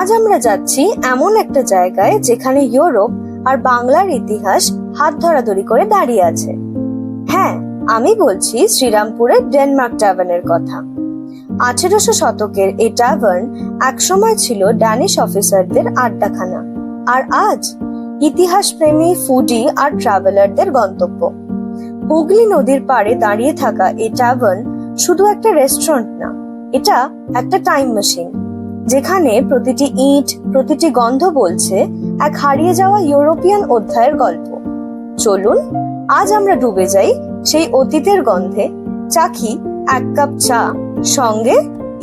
আজ আমরা যাচ্ছি এমন একটা জায়গায় যেখানে ইউরোপ আর বাংলার ইতিহাস হাত ধরাধরি করে দাঁড়িয়ে আছে। হ্যাঁ আমি বলছি শ্রীরামপুরের ডেনমার্ক ট্যাভার্নের কথা। আঠেরোশো শতকের এই ট্যাভার্ন একসময় ছিল ড্যানিশ অফিসারদের আড্ডাখানা, আর আজ ইতিহাস প্রেমী ফুডি আর ট্রাভেলারদের গন্তব্য। হুগলি নদীর পাড়ে দাঁড়িয়ে থাকা এই ট্যাভার্ন শুধু একটা রেস্টুরেন্ট না, এটা একটা টাইম মেশিন। যেখানে প্রতিটি ইট, প্রতিটি গন্ধ বলছে এক হারিয়ে যাওয়া ইউরোপিয়ান অধ্যায়ের গল্প। চলুন, আজ আমরা ডুবে যাই সেই অতীতের গন্ধে। চাখি এক কাপ চা। সঙ্গে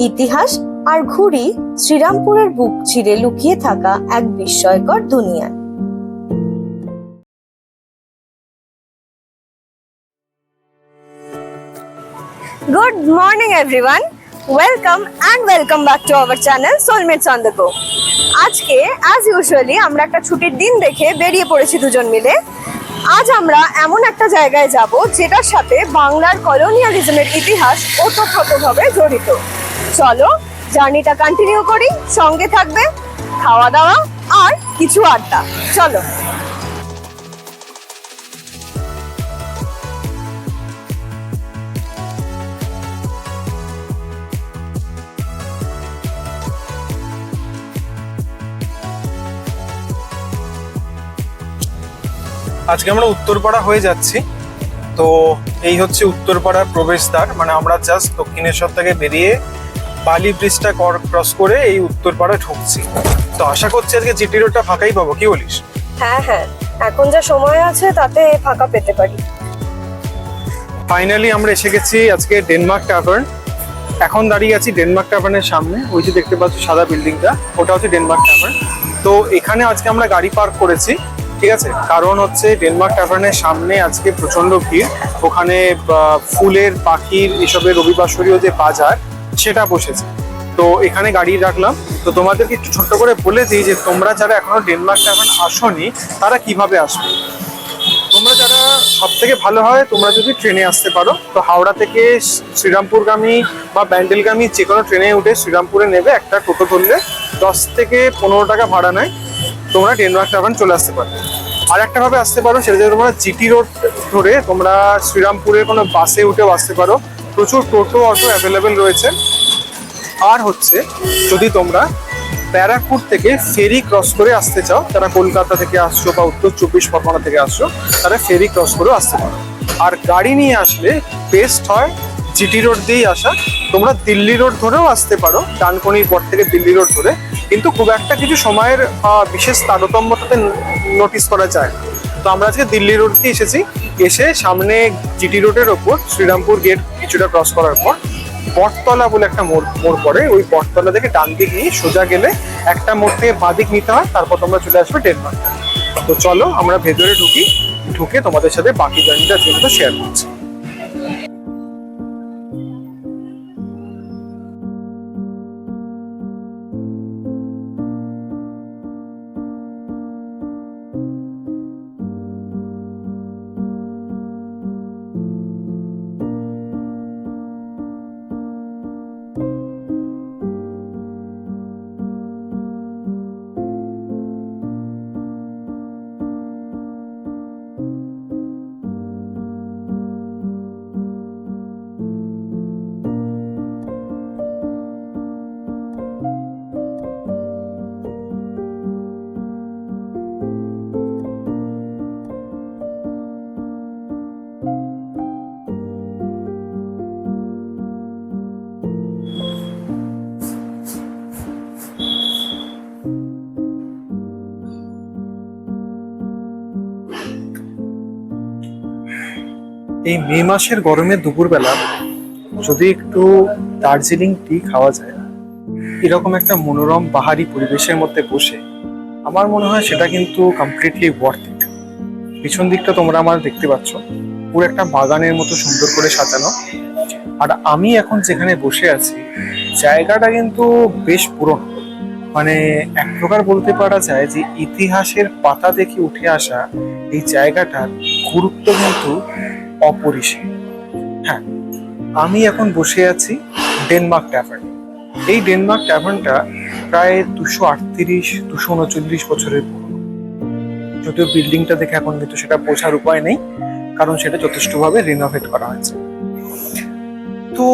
ইতিহাস আর ঘুরি শ্রীরামপুরের বুক চিরে লুকিয়ে থাকা এক বিস্ময়কর দুনিয়ায় good morning, everyone. Welcome and welcome back to our channel soulmates on আজকে অ্যাজ ইউজুয়ালি আমরা একটা ছুটির দিন দেখে বেরিয়ে পড়েছি দুজন মিলে। আজ আমরা এমন একটা জায়গায় যাব যেটার সাথে বাংলার কলোনিয়ালিজমের ইতিহাস ওতপ্রোতভাবে জড়িত। চলো, জার্নিটা কন্টিনিউ করি, সঙ্গে থাকবে, খাওয়া দাওয়া আর কিছু আড্ডা। চলো। আজকে আমরা উত্তরপাড়া হয়ে যাচ্ছি। তো এই হচ্ছে উত্তরপাড়ার প্রবেশদ্বার। মানে আমরা জাস্ট দক্ষিণেশ্বর থেকে বেরিয়ে বালি ব্রিজটা ক্রস করে এই উত্তরপাড়া ঢুকছি। তো আশা করছি আজকে জিটি রোডটা ফাঁকাই পাবো কি বলিস? হ্যাঁ হ্যাঁ। এখন যা সময় আছে তাতে ফাঁকা পেতে পারি। ফাইনালি আমরা এসে গেছি আজকে ডেনমার্ক ট্যাভার্ন এখন দাঁড়িয়ে আছি ডেনমার্ক ট্যাভার্নের সামনে। ওই যে দেখতে পাচ্ছ সাদা বিল্ডিংটা ওটা হচ্ছে ডেনমার্ক ট্যাভার্ন তো এখানে আজকে আমরা গাড়ি পার্ক করেছি। ঠিক আছে? কারণ হচ্ছে ডেনমার্ক ট্যাভার্নের সামনে আজকে প্রচণ্ড ভিড়। ওখানে ফুলের, পাখির, এসবের রবিবাসরীয় যে বাজার, সেটা বসেছে। তো এখানে গাড়ি রাখলাম। তো তোমাদেরকে একটু ছোট্ট করে বলে দিই যে তোমরা যারা এখনও ডেনমার্ক ট্যাভার্ন আসোনি, তারা কীভাবে আসবে? তোমরা যারা সব থেকে ভালো হয়, তোমরা যদি ট্রেনে আসতে পারো, তো হাওড়া থেকে শ্রীরামপুরগামী বা ব্যান্ডেলগামী যে কোনো ট্রেনে উঠে শ্রীরামপুরে নেবে একটা টোটো ধরলে। দশ থেকে পনেরো টাকা ভাড়া নেয়। তোমরা টেন ডেনমার্ক ট্রাভেন চলে আসতে পারবে আর একটা ভাবে আসতে পারো, সেটা যদি তোমরা জিটি রোড ধরে তোমরা শ্রীরামপুরের কোনো বাসে উঠেও আসতে পারো। প্রচুর টোটো অটো অ্যাভেলেবেল রয়েছে। আর হচ্ছে, যদি তোমরা ব্যারাকপুর থেকে ফেরি ক্রস করে আসতে চাও, তারা কলকাতা থেকে আসছো বা উত্তর চব্বিশ পরগনা থেকে আসছো, তারা ফেরি ক্রস করেও আসতে পারো। আর গাড়ি নিয়ে আসলে বেস্ট হয় জিটি রোড দিয়েই আসা। তোমরা দিল্লি রোড ধরেও আসতে পারো, ডানকনির পর থেকে দিল্লি রোড ধরে। কিন্তু খুব একটা কিছু সময়ের বিশেষ তারতম্যতাতে নোটিস করা যায়। তো আমরা আজকে দিল্লি রোড দিয়ে এসেছি। এসে সামনে জিটি রোডের ওপর, শ্রীরামপুর গেট কিছুটা ক্রস করার পর, বটতলা বলে একটা মোড় মোড় পড়ে। ওই বটতলা থেকে ডান দিক নিয়ে সোজা গেলে একটা মোড় থেকে বাঁ দিক নিতে হয়, তারপর তোমরা চলে আসবে ডেনমার্ক তো চলো আমরা ভেতরে ঢুকি। ঢুকে তোমাদের সাথে বাকি জার্নিটা জন্য শেয়ার করছি। এই মে মাসের গরমে দুপুরবেলা যদি একটু দার্জিলিং টি খাওয়া যায়, এরকম একটা মনোরম পাহাড়ি পরিবেশের মধ্যে বসে, আমার মনে হয় সেটা কিন্তু কমপ্লিটলি ওয়ার্থ ইট পিছন দিকটা তোমরা আমার দেখতে পাচ্ছ। পুরো একটা বাগানের মতো সুন্দর করে সাজানো। আর আমি এখন যেখানে বসে আছি, জায়গাটা কিন্তু বেশ পুরনো। মানে এক প্রকার বলতে পারা যায় যে ইতিহাসের পাতা দেখে উঠে আসা এই জায়গাটার গুরুত্ব কিন্তু অপরিসীম। হ্যাঁ আমি এখন বসে আছি ডেনমার্ক ট্যাভার্ন। এই ডেনমার্ক ট্যাভার্নটা প্রায় দুশো আটত্রিশ, দুশো উনচল্লিশ বছরের পুরনো। যদিও বিল্ডিংটা দেখে এখন কিন্তু সেটা বোঝার উপায় নেই, কারণ সেটা যথেষ্টভাবে রিনোভেট করা হয়েছে। তো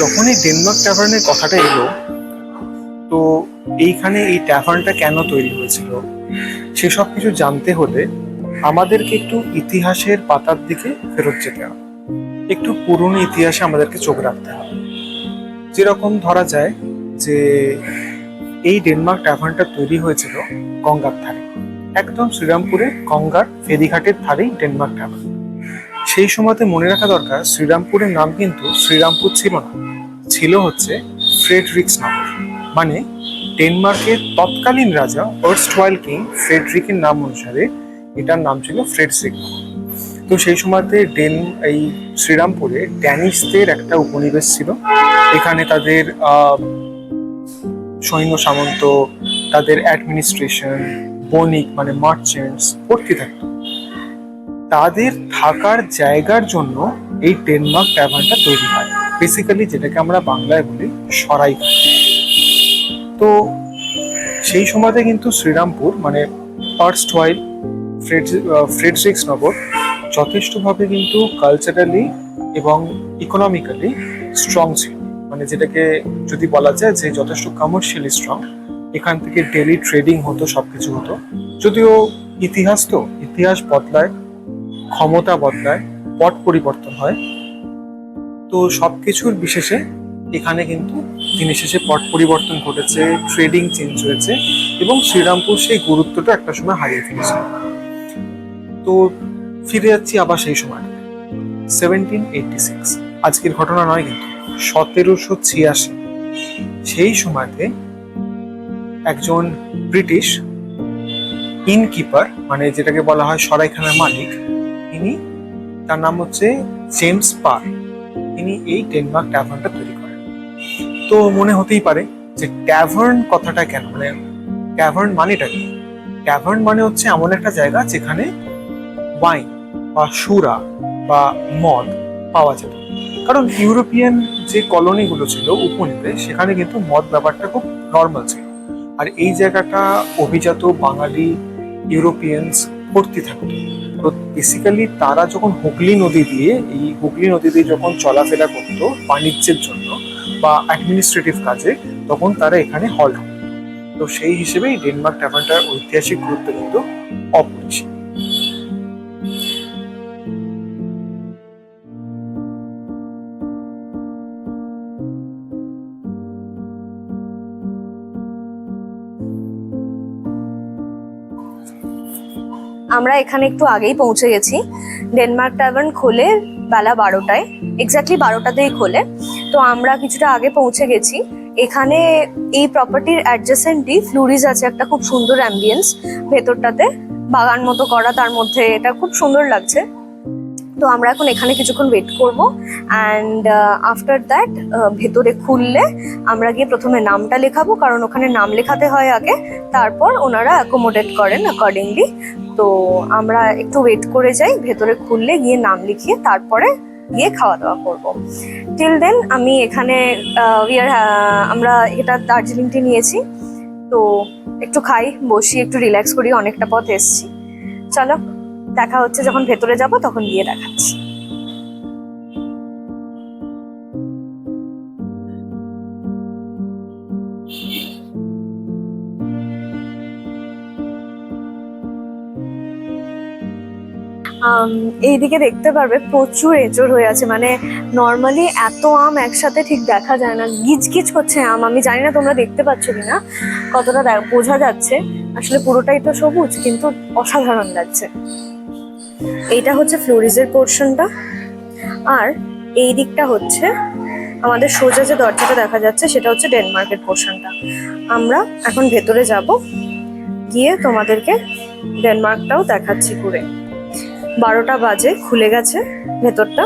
যখন এই ডেনমার্ক ট্যাভার্নের কথাটা এলো, তো এইখানে এই ট্যাভার্নটা কেন তৈরি হয়েছিল, সেসব কিছু জানতে হলে আমাদেরকে একটু ইতিহাসের পাতার দিকে ফেরত যেতে হবে। একটু পুরনো ইতিহাসে আমাদেরকে চোখ রাখতে হবে। যেরকম ধরা যায় যে এই ডেনমার্ক ট্যাভার্নটা তৈরি হয়েছিল গঙ্গার ধারে। একদম শ্রীরামপুরে গঙ্গার ফেরিঘাটের ধারেই ডেনমার্ক ট্যাভার্ন সেই সময়তে মনে রাখা দরকার, শ্রীরামপুরের নাম কিন্তু শ্রীরামপুর ছিল না। ছিল হচ্ছে ফ্রেডরিক্স নগর মানে ডেনমার্কের তৎকালীন রাজা ওয়ার্স্টওয়াইল কিং ফ্রেডরিকের নাম অনুসারে এটার নাম ছিল ফ্রেড ফ্রেডরিক। তো সেই সময়তে ডেন, এই শ্রীরামপুরে ড্যানিশদের একটা উপনিবেশ ছিল। এখানে তাদের সৈন্য সামন্ত, তাদের অ্যাডমিনিস্ট্রেশন বণিক মানে মার্চেন্টস ভর্তি থাকতো। তাদের থাকার জায়গার জন্য এই ডেনমার্ক ট্যাভার্নটা তৈরি হয়। বেসিক্যালি যেটাকে আমরা বাংলায় বলি সরাই তো সেই সময়তে কিন্তু শ্রীরামপুর মানে ফার্স্ট ওয়াইল ফ্রেডরিক্স নগর যথেষ্টভাবে কিন্তু কালচারালি এবং ইকোনমিক্যালি স্ট্রং ছিল। মানে যেটাকে যদি বলা যায় যে যথেষ্ট কমার্শিয়ালি স্ট্রং এখান থেকে ডেলি ট্রেডিং হতো, সবকিছু হতো। যদিও ইতিহাস তো, ইতিহাস বদলায়, ক্ষমতা বদলায়, পট পরিবর্তন হয়। তো সবকিছুর বিশেষে এখানে কিন্তু দিনের শেষে পট পরিবর্তন ঘটেছে ট্রেডিং চেঞ্জ হয়েছে এবং শ্রীরামপুর সেই গুরুত্বটা একটা সময় হারিয়ে ফেলেছে। তো ফিরে যাচ্ছি আবার সেই সময়। সেভেন্টিন এইটটি সিক্স আজকের ঘটনা নয় কিন্তু, সতেরোশো ছিয়াশি। সেই সময়তে একজন ব্রিটিশ ইনকিপার মানে যেটাকে বলা হয় সরাইখানার মালিক, তিনি তার নাম হচ্ছে জেমস পার তিনি এই ডেনমার্ক ট্যাভার্নটা তৈরি করেন। তো মনে হতেই পারে যে ট্যাভার্ন কথাটা কেন? মানে ট্যাভার্ন মানেটা কি? ট্যাভার্ন মানে হচ্ছে এমন একটা জায়গা যেখানে ওয়াইন বা সুরা বা মদ পাওয়া যেত কারণ ইউরোপিয়ান যে কলোনিগুলো ছিল, উপনিবেশ, সেখানে কিন্তু মদ ব্যাপারটা খুব নর্মাল ছিল। আর এই জায়গাটা অভিজাত বাঙালি ইউরোপিয়ানস ভর্তি থাকতো। তো বেসিক্যালি তারা যখন হুগলি নদী দিয়ে, এই হুগলি নদী দিয়ে যখন চলাফেরা করতো বাণিজ্যের জন্য বা অ্যাডমিনিস্ট্রেটিভ কাজে, তখন তারা এখানে হল্ট তো সেই হিসেবেই ডেনমার্ক ট্যাভার্নটার ঐতিহাসিক গুরুত্ব কিন্তু অপরিসীম। আমরা এখানে একটু আগেই পৌঁছে গেছি। ডেনমার্ক ট্যাভার্ন খোলে বেলা বারোটায় এক্স্যাক্টলি বারোটাতেই খোলে। তো আমরা কিছুটা আগে পৌঁছে গেছি। এখানে এই প্রপার্টির অ্যাডজাসেন্টই ফ্লুরিজ আছে, একটা খুব সুন্দর অ্যাম্বিয়েন্স ভেতরটাতে। বাগান মতো করা, তার মধ্যে এটা খুব সুন্দর লাগছে। তো আমরা এখন এখানে কিছুক্ষণ ওয়েট করব অ্যান্ড আফটার দ্যাট ভেতরে খুললে আমরা গিয়ে প্রথমে নামটা লেখাবো, কারণ ওখানে নাম লেখাতে হয় আগে। তারপর ওনারা অ্যাকোমোডেট করেন অ্যাকর্ডিংলি তো আমরা একটু ওয়েট করে যাই, ভেতরে খুললে গিয়ে নাম লিখিয়ে তারপরে গিয়ে খাওয়া দাওয়া করব। টিল দেন আমি এখানে আমরা এটা দার্জিলিংটি নিয়েছি। তো একটু খাই, বসি, একটু রিল্যাক্স করি, অনেকটা পথ এসছি। চলো, দেখা হচ্ছে যখন ভেতরে যাব, তখন গিয়ে দেখাচ্ছি। এইদিকে দেখতে পারবে প্রচুর এঁচড় হয়ে আছে। মানে নর্মালি এত আম একসাথে ঠিক দেখা যায় না। গিজ গিজ করছে আম। আমি জানি না তোমরা দেখতে পাচ্ছ কিনা। কতটা বোঝা যাচ্ছে। আসলে পুরোটাই তো সবুজ, কিন্তু অসাধারণ লাগছে। এইটা হচ্ছে ফ্লোরিজের পোর্শনটা। আর এই দিকটা হচ্ছে আমাদের সোজা যে দরজাটা দেখা যাচ্ছে, সেটা হচ্ছে ডেনমার্কের পোর্শনটা। আমরা এখন ভেতরে যাব। গিয়ে তোমাদেরকে ডেনমার্কটাও দেখাচ্ছি ঘুরে। বারোটা বাজে, খুলে গেছে ভেতরটা।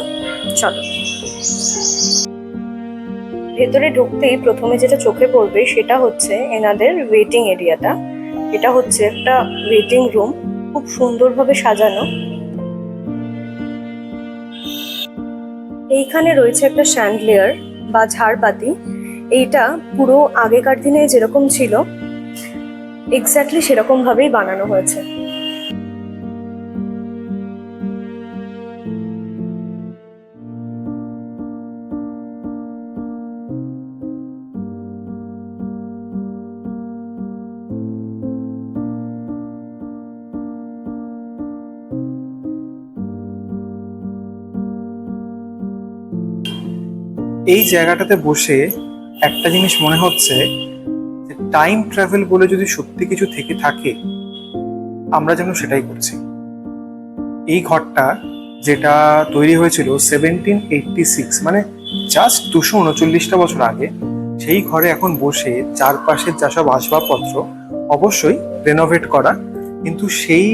চলো। ভেতরে ঢুকতেই প্রথমে যেটা চোখে পড়বে সেটা হচ্ছে এনাদের ওয়েটিং এরিয়াটা এটা হচ্ছে একটা ওয়েটিং রুম খুব সুন্দরভাবে সাজানো। এইখানে রয়েছে একটা শ্যান্ডলিয়ার বা ঝাড়বাতি। এইটা পুরো আগেকার দিনে যেরকম ছিল এক্স্যাক্টলি সেরকম ভাবেই বানানো হয়েছে। এই জায়গাটাতে বসে একটা জিনিস মনে হচ্ছে যে টাইম ট্রাভেল বলে যদি সত্যি কিছু থেকে থাকে, আমরা যেন সেটাই করছি। এই ঘরটা যেটা তৈরি হয়েছিল সেভেন্টিন এইটটি সিক্স মানে জাস্ট দুশো উনচল্লিশটা বছর আগে, সেই ঘরে এখন বসে চারপাশের যা সব আসবাবপত্র অবশ্যই রেনোভেট করা, কিন্তু সেই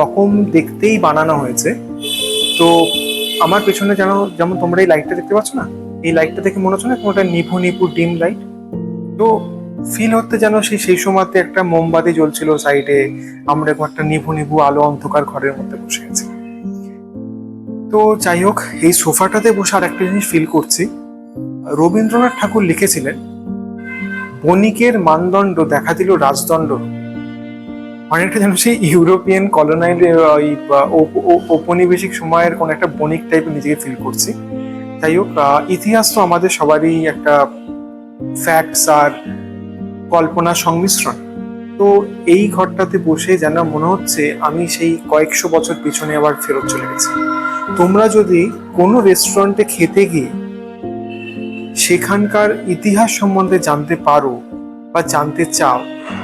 রকম দেখতেই বানানো হয়েছে। তো আমার পেছনে যেন, যেমন তোমরা এই লাইটটা দেখতে পাচ্ছ না? এই লাইটটা দেখে মনে হচ্ছে না কোনোটা নিভু নিভু ডিম লাইট তো ফিল হতে যেন সেই সেই সময়তে একটা মোমবাতি জ্বলছিল সাইডে আমরা একটা নিভু নিভু আলো অন্ধকার ঘরের মধ্যে বসে আছি তো যাই হোক এই সোফাটাতে বসে আর একটা জিনিস ফিল করছি রবীন্দ্রনাথ ঠাকুর লিখেছিলেন বণিকের মানদণ্ড দেখা দিল রাজদণ্ড অনেকটা যেন সেই ইউরোপিয়ান কলোনাইল ওই ঔপনিবেশিক সময়ের কোন একটা বণিক টাইপের নিজেকে ফিল করছি যাই হোক ইতিহাস তো আমাদের সবারই একটা ফ্যাক্টস আর কল্পনা সংমিশ্রণ। তো এই ঘরটাতে বসে যেন মনে হচ্ছে আমি সেই কয়েকশো বছর পিছনে আবার ফেরত চলে গেছি। তোমরা যদি কোনো রেস্টুরেন্টে খেতে গিয়ে সেখানকার ইতিহাস সম্বন্ধে জানতে পারো বা জানতে চাও,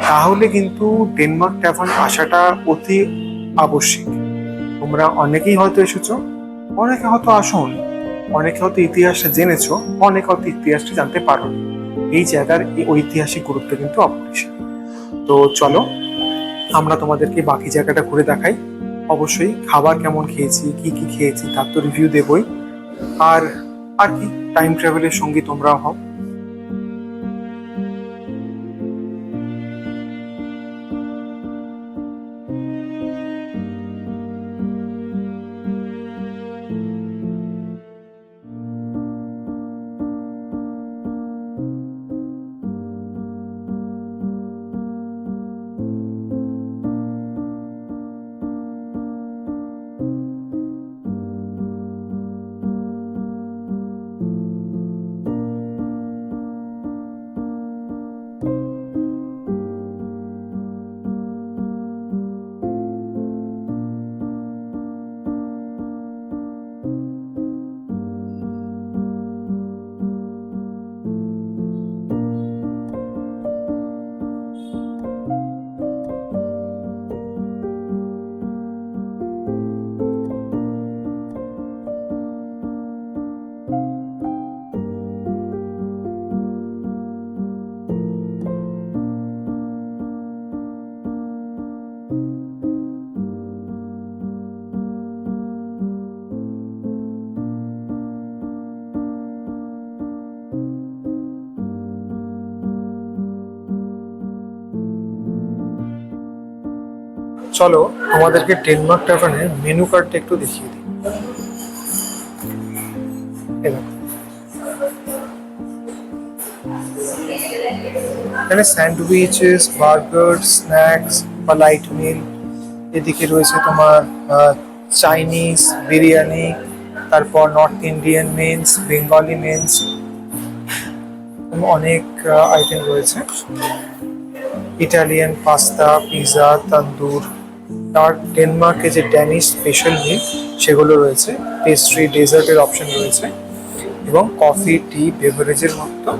তাহলে কিন্তু ডেনমার্ক ট্যাভার্ন আসাটা অতি আবশ্যিক। তোমরা অনেকেই হয়তো এসেছ, অনেকে হয়তো আসুন। অনেকে হয়তো ইতিহাসটা জেনেছো, অনেকে হয়তো ইতিহাসটা জানতে পারো। এই জায়গার এই ঐতিহাসিক গুরুত্ব কিন্তু অপরিসীম। তো চলো, আমরা তোমাদেরকে বাকি জায়গাটা ঘুরে দেখাই। অবশ্যই খাবার কেমন খেয়েছি, কি কি খেয়েছি, তার তো রিভিউ দেবই। আর আর কি? টাইম ট্রাভেলের সঙ্গে তোমরাও হও। চলো তোমাদেরকে ডেনমার্ক ট্যাভার্নের মেনু কার্ডটা একটু দেখিয়ে দিই। এখানে স্যান্ডউইচেস, বার্গার, স্ন্যাক্স বা লাইট মিল। এদিকে রয়েছে তোমার চাইনিজ বিরিয়ানি, তারপর north Indian mains, Bengali mains অনেক আইটেম রয়েছে। Italian pasta pizza tandoor. তার ডেনমার্কে যে ড্যানিশ স্পেশাল মিল সেগুলো রয়েছে। পেস্ট্রি ডেজার্টের অপশন রয়েছে। এবং কফি টি বেভারেজের মতো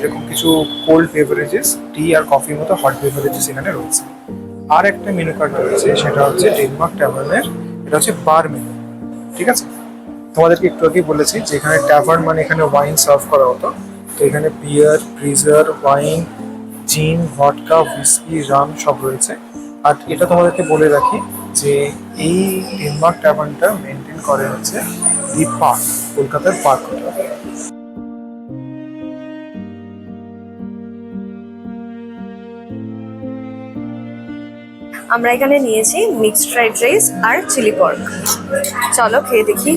এরকম কিছু কোল্ড বেভারেজেস টি আর কফির মতো হট বেভারেজেস এখানে রয়েছে। আর একটা মেনু কার্ড রয়েছে, সেটা হচ্ছে ডেনমার্ক ট্যাভার্নের এটা হচ্ছে বার মেনু ঠিক আছে? তোমাদেরকে একটু আগেই বলেছি যে এখানে ট্যাভার্ন মানে এখানে ওয়াইন সার্ভ করা হতো। তো এখানে বিয়ার ব্রিজার ওয়াইন জিন ভটকা হুইস্কি রাম সব রয়েছে। আর এটা তোমাদেরকে বলে রাখি যে এই ডেনমার্ক ট্যাভার্নটা মেনটেন করে হচ্ছে দি পার্ক কলকাতার পার্ক আমরা এখানে নিয়েছি মিক্সড ফ্রাইড রাইস আর চিলি পর্ক চলো খেয়ে দেখি।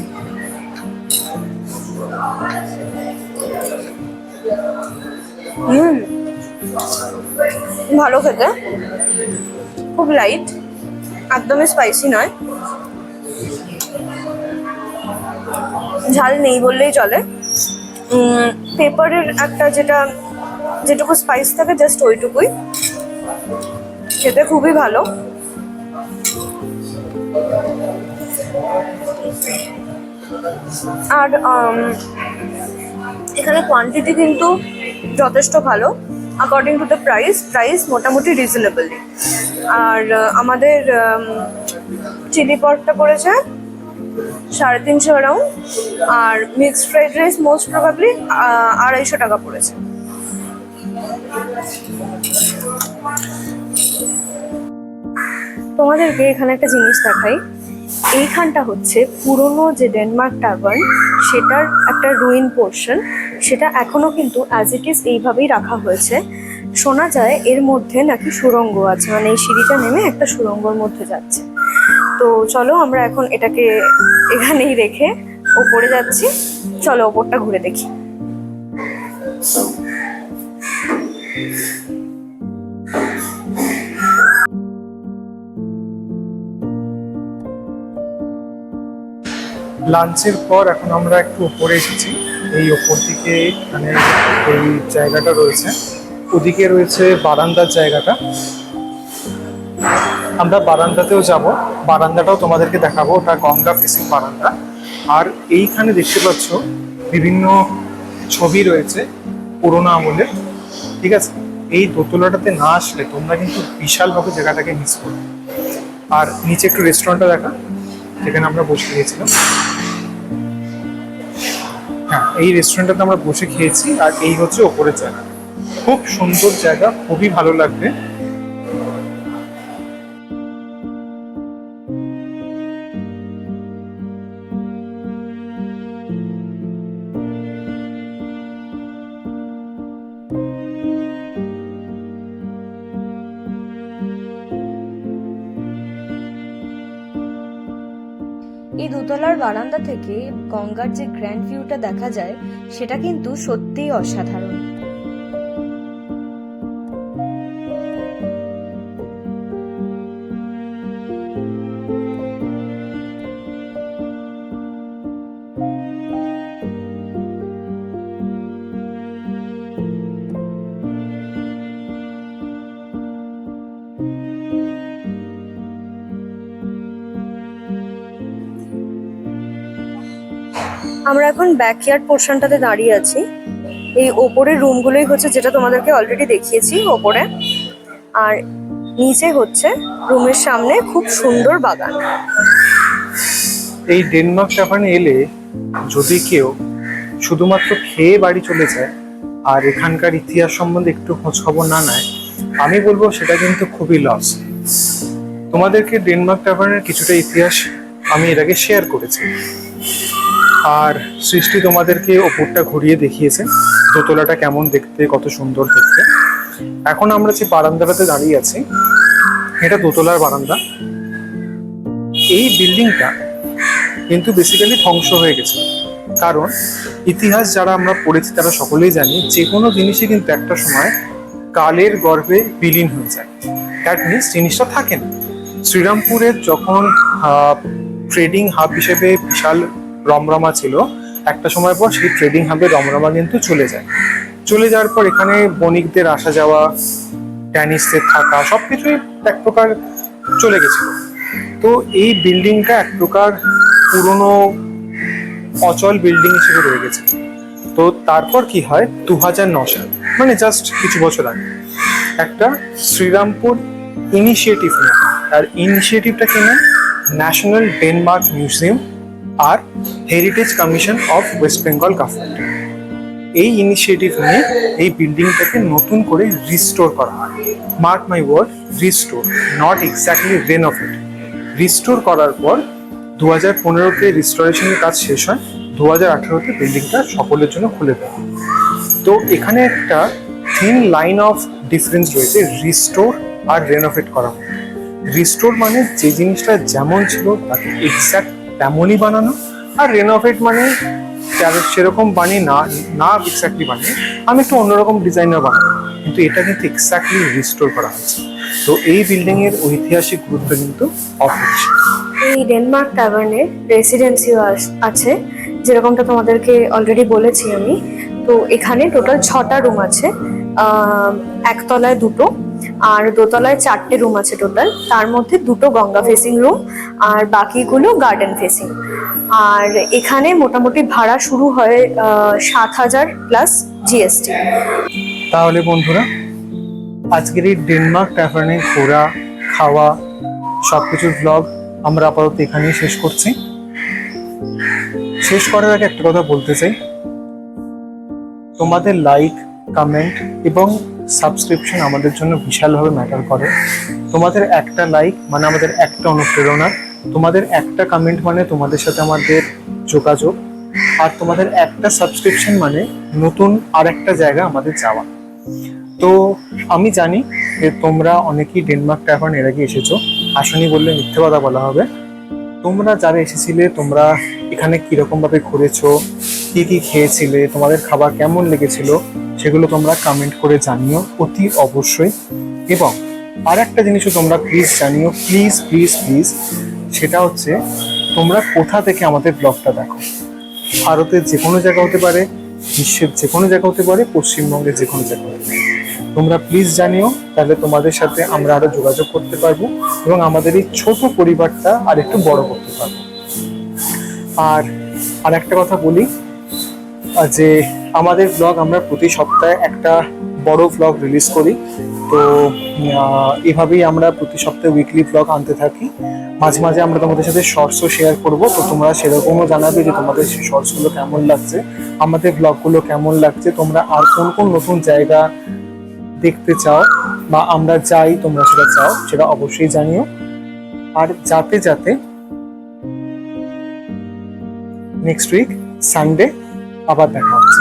হুম। ভালো খেতে। খুব লাইট একদমই স্পাইসি নয়। ঝাল নেই বললেই চলে। পেপারের একটা যেটা, যেটুকু স্পাইস থাকে জাস্ট ওইটুকুই। খেতে খুবই ভালো। আর এখানে কোয়ান্টিটি কিন্তু যথেষ্ট ভালো। According to the price price মোটামুটি রিজনেবলি আর আমাদের চিলি পটটা পড়েছে সাড়ে তিনশো অ্যারাউন্ড আর mixed fried rice most probably আড়াইশো টাকা পড়েছে। তোমাদেরকে এখানে একটা জিনিস দেখাই। এইখানটা হচ্ছে পুরনো যে ডেনমার্ক টাভার্ন সেটার একটা রুইন পোর্শন সেটা এখনও কিন্তু অ্যাজ ইট ইজ এইভাবেই রাখা হয়েছে। শোনা যায় এর মধ্যে নাকি সুড়ঙ্গ আছে। মানে এই সিঁড়িটা নেমে একটা সুড়ঙ্গর মধ্যে যাচ্ছে। তো চলো আমরা এখন এটাকে এখানেই রেখে ওপরে যাচ্ছি। চলো ওপরটা ঘুরে দেখি। লাঞ্চের পর এখন আমরা একটু উপরে এসেছি। এই ওপর দিকে মানে এই জায়গাটা রয়েছে। ওদিকে রয়েছে বারান্দার জায়গাটা। আমরা বারান্দাতেও যাব। বারান্দাটাও তোমাদেরকে দেখাবো। ওটা গঙ্গা ফেসিং বারান্দা। আর এইখানে দেখতে পাচ্ছ বিভিন্ন ছবি রয়েছে পুরোনো আমলের। ঠিক আছে? এই দোতলাটাতে না আসলে তোমরা কিন্তু বিশালভাবে জায়গাটাকে মিস করবে। আর নিচে একটু রেস্টুরেন্টটা দেখা, যেখানে আমরা বসে গিয়েছিলাম। হ্যাঁ এই রেস্টুরেন্টটাতে আমরা বসে খেয়েছি। আর এই হচ্ছে ওপরের জায়গা। খুব সুন্দর জায়গা, খুবই ভালো লাগবে। এই দোতলার বারান্দা থেকে গঙ্গার যে গ্র্যান্ড ভিউটা দেখা যায়, সেটা কিন্তু সত্যিই অসাধারণ। এখন ব্যাকইয়ার্ড পোর্শনটাতে দাঁড়িয়ে আছি। এই ওপরের রুমগুলোই হচ্ছে যেটা তোমাদেরকে অলরেডি দেখিয়েছি ওপরে। আর নিচে হচ্ছে রুমের সামনে খুব সুন্দর বাগান। এই ডেনমার্ক টাভার্নে এলে যদি কেউ শুধুমাত্র খেয়ে বাড়ি চলে যায় আর এখানকার ইতিহাস সম্বন্ধে একটু খোঁজ খবর না নেয়, আমি বলব সেটা কিন্তু খুবই লস তোমাদেরকে ডেনমার্ক টাভার্নের কিছুটা ইতিহাস আমি এর আগে শেয়ার করেছি। আর সৃষ্টি তোমাদেরকে ওপরটা ঘুরিয়ে দেখিয়েছে। দোতলাটা কেমন দেখতে, কত সুন্দর দেখতে। এখন আমরা যে বারান্দাটাতে দাঁড়িয়ে আছি, এটা দোতলার বারান্দা। এই বিল্ডিংটা কিন্তু বেসিক্যালি ধ্বংস হয়ে গেছে। কারণ ইতিহাস যারা আমরা পড়েছি, তারা সকলেই জানি, যে কোনো জিনিসই কিন্তু একটা সময় কালের গর্ভে বিলীন হয়ে যায়। দ্যাট মিনস জিনিসটা থাকে না। শ্রীরামপুরের যখন ট্রেডিং হাব হিসেবে বিশাল রমরমা ছিল। একটা সময় পর সেই ট্রেডিং হাবে রমরমা কিন্তু চলে যায়। চলে যাওয়ার পর এখানে বণিকদের আসা যাওয়া ড্যানিসদের থাকা সব কিছুই এক প্রকার চলে গেছিল। তো এই বিল্ডিংটা এক প্রকার পুরনো, অচল বিল্ডিং হিসেবে রয়ে গেছে। তো তারপর কি হয়? দু হাজার ন সাল মানে জাস্ট কিছু বছর আগে। একটা শ্রীরামপুর ইনিশিয়েটিভ নেয়। আর ইনিশিয়েটিভটা কি না national Denmark museum R heritage commission of West Bengal government এই ইনিশিয়েটিভ নিয়ে এই বিল্ডিংটাকে নতুন করে রিস্টোর করা হয়। Mark my word restore not exactly renovate restore করার পর দু হাজার পনেরোতে রিস্টোরেশনের কাজ শেষ হয় দু হাজার আঠেরোতে বিল্ডিংটা সকলের জন্য খুলে দেওয়া। তো এখানে একটা থিন লাইন অফ ডিফারেন্স রয়েছে রিস্টোর আর রেনোভেট করা। রিস্টোর মানে যে জিনিসটা যেমন ছিল, তাকে এক্স্যাক্ট তেমনই বানানো। আর রেনোভেট মানে সেরকম বানিয়ে না না এক্স্যাক্টলি বানিয়ে, আমি একটু অন্যরকম ডিজাইনার বানাবো। কিন্তু এটা কিন্তু এক্স্যাক্টলি রিস্টোর করা হয়েছে। তো এই বিল্ডিং এর ঐতিহাসিক গুরুত্ব কিন্তু অপরিসীম। এই ডেনমার্ক ট্যাভার্নের রেসিডেন্সিও আছে, যেরকমটা তোমাদেরকে অলরেডি বলেছি আমি। তো এখানে টোটাল ছটা রুম আছে। একতলায় দুটো আর দোতলায় চারটে রুম আছে টোটাল তার মধ্যে দুটো গঙ্গা ফেসিং রুম আর বাকিগুলো গার্ডেন ফেসিং আর এখানে মোটামুটি ভাড়া শুরু হয় সাত হাজার প্লাস জিএসটি তাহলে বন্ধুরা, আজকের এই ডেনমার্ক ট্যাভার্নে ঘোরা, খাওয়া, সবকিছুর ব্লগ আমরা আপাতত এখানেই শেষ করছি। শেষ করার আগে একটা কথা বলতে চাই। তোমাদের লাইক কমেন্ট এবং সাবস্ক্রিপশন আমাদের জন্য বিশালভাবে ম্যাটার করে। তোমাদের একটা লাইক মানে আমাদের একটা অনুপ্রেরণা, তোমাদের একটা কমেন্ট মানে তোমাদের সাথে আমাদের যোগাযোগ, আর তোমাদের একটা সাবস্ক্রিপশন মানে নতুন আর একটা জায়গা আমাদের যাওয়া। তো আমি জানি যে তোমরা অনেকেই ডেনমার্ক ট্যাভার্ন এর আগে এসেছ আসনি বললে মিথ্যে কথা বলা হবে। তোমরা যারা এসেছিলে, তোমরা এখানে কীরকম ভাবে ঘুরেছো, কী কি খেয়েছিলে, তোমাদের খাবার কেমন লেগেছিল সেগুলো তোমরা কমেন্ট করে জানিও অতি অবশ্যই। এবং আর একটা জিনিসও তোমরা প্লিজ জানিও প্লিজ প্লিজ প্লিজ সেটা হচ্ছে তোমরা কোথা থেকে আমাদের ব্লগটা দেখো? ভারতের যে কোনো জায়গা হতে পারে, বিশ্বের যে কোনো জায়গা হতে পারে, পশ্চিমবঙ্গের যে কোনো জায়গা হতে পারে। তোমরা প্লিজ জানিও, তাহলে তোমাদের সাথে আমরা আরও যোগাযোগ করতে পারব এবং আমাদের এই ছোট পরিবারটা আর একটু বড় করতে পারব। আর আর একটা কথা বলি যে আমাদের ব্লগ আমরা প্রতি সপ্তাহে একটা বড় ব্লগ রিলিজ করি। তো এভাবেই আমরা প্রতি সপ্তাহে উইকলি ব্লগ আনতে থাকি। মাঝে মাঝে আমরা তোমাদের সাথে শর্টসও শেয়ার করব। তো তোমরা সেরকমও জানাবে যে তোমাদের সেই শর্টসগুলো কেমন লাগছে, আমাদের ব্লগগুলো কেমন লাগছে, তোমরা আর কোন কোন নতুন জায়গা দেখতে চাও বা আমরা যাই, তোমরা সেটা চাও, সেটা অবশ্যই জানিও। আর যাতে যাতে নেক্সট উইক সানডে আবার দেখা হচ্ছে।